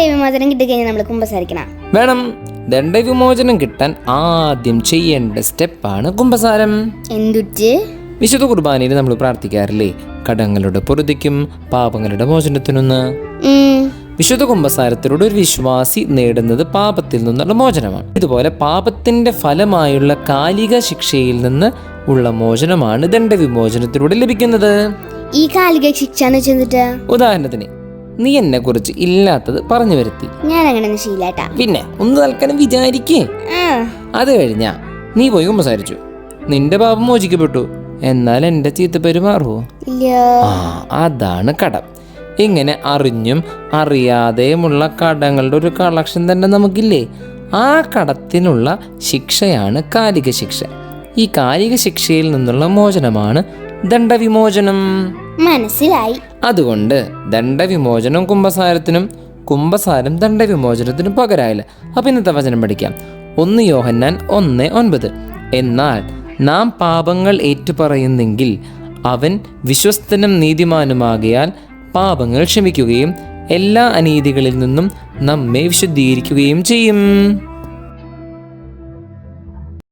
ദണ്ഡവിമോചനം കിട്ടിക്കഴിഞ്ഞാൽ നമ്മൾ കുമ്പസാരിക്കണം. വേണം. ദണ്ഡവിമോചനം കിട്ടാൻ ആദ്യം ചെയ്യേണ്ട സ്റ്റെപ്പാണ് കുമ്പസാരം. എന്തുറ്റ് വിശുദ്ധ കുർബാനയിൽ നമ്മൾ പ്രാർത്ഥിക്കാറില്ലേ? കടങ്ങളുടെ പൊറുതിക്കും പാപങ്ങളുടെ മോചനത്തിനൊന്ന്. വിശുദ്ധ കുംഭസാരത്തിലൂടെ ഒരു വിശ്വാസി നേടുന്നത് പാപത്തിൽ നിന്നുള്ള മോചനമാണ്. ഇതുപോലെ പാപത്തിന്റെ ഫലമായുള്ള കാലിക ശിക്ഷയിൽ നിന്ന് ഉള്ള മോചനമാണ് ദണ്ഡവിമോചനത്തിലൂടെ ലഭിക്കുന്നത്. ഈ കാലിക ശിക്ഷ ഉദാഹരണത്തിന് നീ എന്നെ കുറിച്ച് ഇല്ലാത്തത് പറഞ്ഞു വരുത്തി. ഞാൻ അങ്ങനെ ശീലാട്ടാ പിന്നെ ഒന്ന് തൽക്കാലം വിചാരിക്കേ. അത് കഴിഞ്ഞാ നീ പോയി സംസാരിച്ചു. നിന്റെ പാപം മോചിക്കപ്പെട്ടു. എന്നാൽ എന്റെ ചീത്തപ്പേര് മാറുമോ ഇല്ല ആ അതാണ് കടം. ഇങ്ങനെ അറിഞ്ഞും അറിയാതെയുമുള്ള കടങ്ങളുടെ ഒരു കളക്ഷൻ തന്നെ നമുക്കില്ലേ? ആ കടത്തിനുള്ള ശിക്ഷയാണ് കാലിക ശിക്ഷ. ഈ കാലിക ശിക്ഷയിൽ നിന്നുള്ള മോചനമാണ് ദണ്ഡവിമോചനം. മനസ്സിലായി. അതുകൊണ്ട് ദണ്ഡവിമോചനം കുംഭസാരത്തിനും കുംഭസാരം ദണ്ഡവിമോചനത്തിനും പകരായില്ല. അപ്പൊ ഇന്നത്തെ വചനം പഠിക്കാം. ഒന്ന് യോഹന്നാൻ ഒന്ന് ഒൻപത്. എന്നാൽ നാം പാപങ്ങൾ ഏറ്റുപറയുന്നെങ്കിൽ അവൻ വിശ്വസ്തനും നീതിമാനുമാകയാൽ പാപങ്ങൾ ക്ഷമിക്കുകയും എല്ലാ അനീതികളിൽ നിന്നും നമ്മെ വിശുദ്ധീകരിക്കുകയും ചെയ്യും.